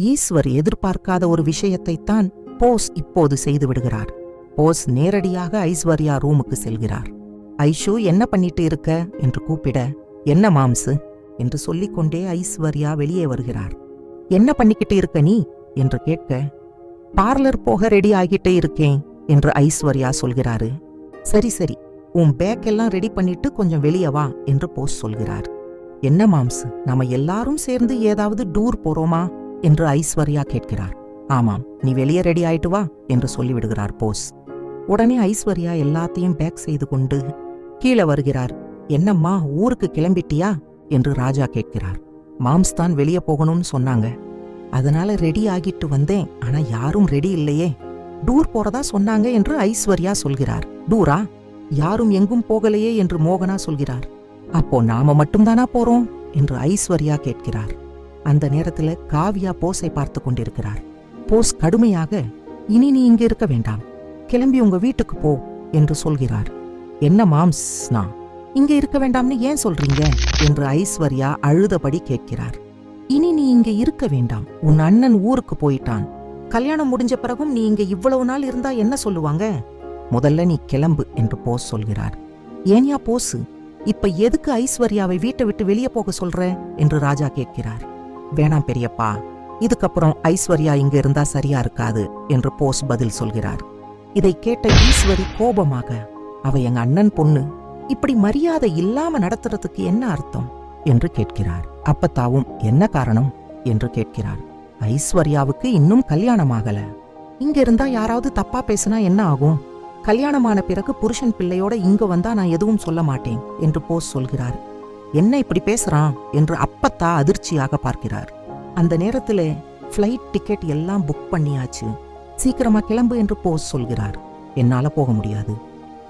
ஈஸ்வர் எதிர்பார்க்காத ஒரு விஷயத்தைத்தான் போஸ் இப்போது செய்து விடுகிறார். போஸ் நேரடியாக ஐஸ்வர்யா ரூமுக்கு செல்கிறார். ஐஷு என்ன பண்ணிட்டு இருக்க? என்று கூப்பிட என்ன மாம்சு? என்று சொல்லிக்கொண்டே ஐஸ்வர்யா வெளியே வருகிறார். என்ன பண்ணிக்கிட்டு இருக்க நீ? என்று கேட்க பார்லர் போக ரெடி ஆகிட்டே இருக்கேன் என்று ஐஸ்வர்யா சொல்கிறாரு. சரி சரி உன் பேக் எல்லாம் ரெடி பண்ணிட்டு கொஞ்சம் வெளியே வா என்று போஸ் சொல்கிறார். என்ன மாம்சு நாம எல்லாரும் சேர்ந்து ஏதாவது டூர் போறோமா? என்று ஐஸ்வர்யா கேட்கிறார். ஆமாம் நீ வெளியே ரெடி ஆயிட்டு வா என்று சொல்லிவிடுகிறார் போஸ். உடனே ஐஸ்வர்யா எல்லாத்தையும் பேக் செய்து கொண்டு கீழே வருகிறார். என்னம்மா ஊருக்கு கிளம்பிட்டியா? என்று ராஜா கேட்கிறார். மாம்ஸ் தான் வெளியே போகணும்னு சொன்னாங்க. அதனால ரெடி ஆகிட்டு வந்தேன் ஆனா யாரும் ரெடி இல்லையே. டூர் போறதா சொன்னாங்க என்று ஐஸ்வர்யா சொல்கிறார். டூரா? யாரும் எங்கும் போகலையே என்று மோகனா சொல்கிறார். அப்போ நாம மட்டும்தானா போறோம்? என்று ஐஸ்வர்யா கேட்கிறார். அந்த நேரத்துல காவியா போஸை பார்த்து கொண்டிருக்கிறார். போஸ் கடுமையாக இனி நீ இங்க இருக்க வேண்டாம். கிளம்பி உங்க வீட்டுக்கு போ என்று சொல்கிறார். என்ன மாம்ஸ்னா இங்க இருக்க வேண்டாம்னு ஏன் சொல்றீங்க? என்று ஐஸ்வர்யா அழுதபடி கேட்கிறார். இனி நீ இங்க இருக்க வேண்டாம். உன் அண்ணன் ஊருக்கு போயிட்டான். கல்யாணம் முடிஞ்ச பிறகும் நீ இங்க இவ்வளவு நாள் இருந்தா என்ன சொல்லுவாங்க? முதல்ல நீ கிளம்பு என்று போஸ் சொல்கிறார். ஏன்யா போஸ் இப்ப எதுக்கு ஐஸ்வர்யாவை வீட்டை விட்டு வெளியே போக சொல்ற? என்று ராஜா கேட்கிறார். வேணாம் பெரியப்பா இதுக்கப்புறம் ஐஸ்வர்யா இங்க இருந்தா சரியா இருக்காது என்று போஸ் பதில் சொல்கிறார். இதை கேட்ட ஈஸ்வரி கோபமாக அவ எங்க அண்ணன் பொண்ணு இப்படி மரியாதை இல்லாம நடத்துறதுக்கு என்ன அர்த்தம்? என்று கேட்கிறார். அப்பத்தாவும் என்ன காரணம்? என்று கேட்கிறார். ஐஸ்வர்யாவுக்கு இன்னும் கல்யாணமாகல இங்க இருந்தா யாராவது தப்பா பேசினா என்ன ஆகும்? கல்யாணமான பிறகு புருஷன் பிள்ளையோட இங்க வந்தா நான் எதுவும் சொல்ல மாட்டேன் என்று போஸ் சொல்கிறார். என்ன இப்படி பேசுறான்? என்று அப்பத்தா அதிர்ச்சியாக பார்க்கிறார். அந்த நேரத்துல ஃப்ளைட் டிக்கெட் எல்லாம் புக் பண்ணியாச்சு. சீக்கிரமா கிளம்பு என்று போஸ் சொல்கிறார். என்னால போக முடியாது.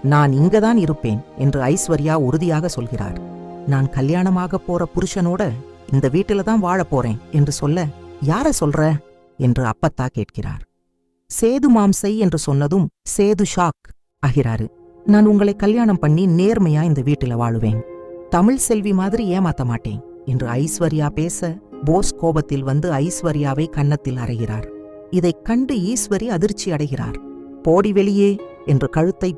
நான் இங்கதான் இருப்பேன் என்று ஐஸ்வர்யா உறுதியாக சொல்கிறார். நான் கல்யாணமாக போற புருஷனோட இந்த வீட்டில தான் வாழ போறேன் என்று சொல்ல யார சொல்ற? என்று அப்பத்தா கேட்கிறார். சேது மாம்சை என்று சொன்னதும் சேது ஷாக் ஆகிறாரு. நான் உங்களை கல்யாணம் பண்ணி நேர்மையா இந்த வீட்டில வாழுவேன். தமிழ் செல்வி மாதிரி ஏமாத்த மாட்டேன் என்று ஐஸ்வர்யா பேச போஸ் கோபத்தில் வந்து ஐஸ்வர்யாவை கன்னத்தில் அறைகிறார். இதைக் கண்டு ஈஸ்வரி அதிர்ச்சி அடைகிறார். போடி வெளியே என்று கழுத்தை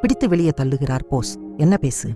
பிடித்து வெளியே தள்ளுகிறார் போஸ். என்ன பேசு?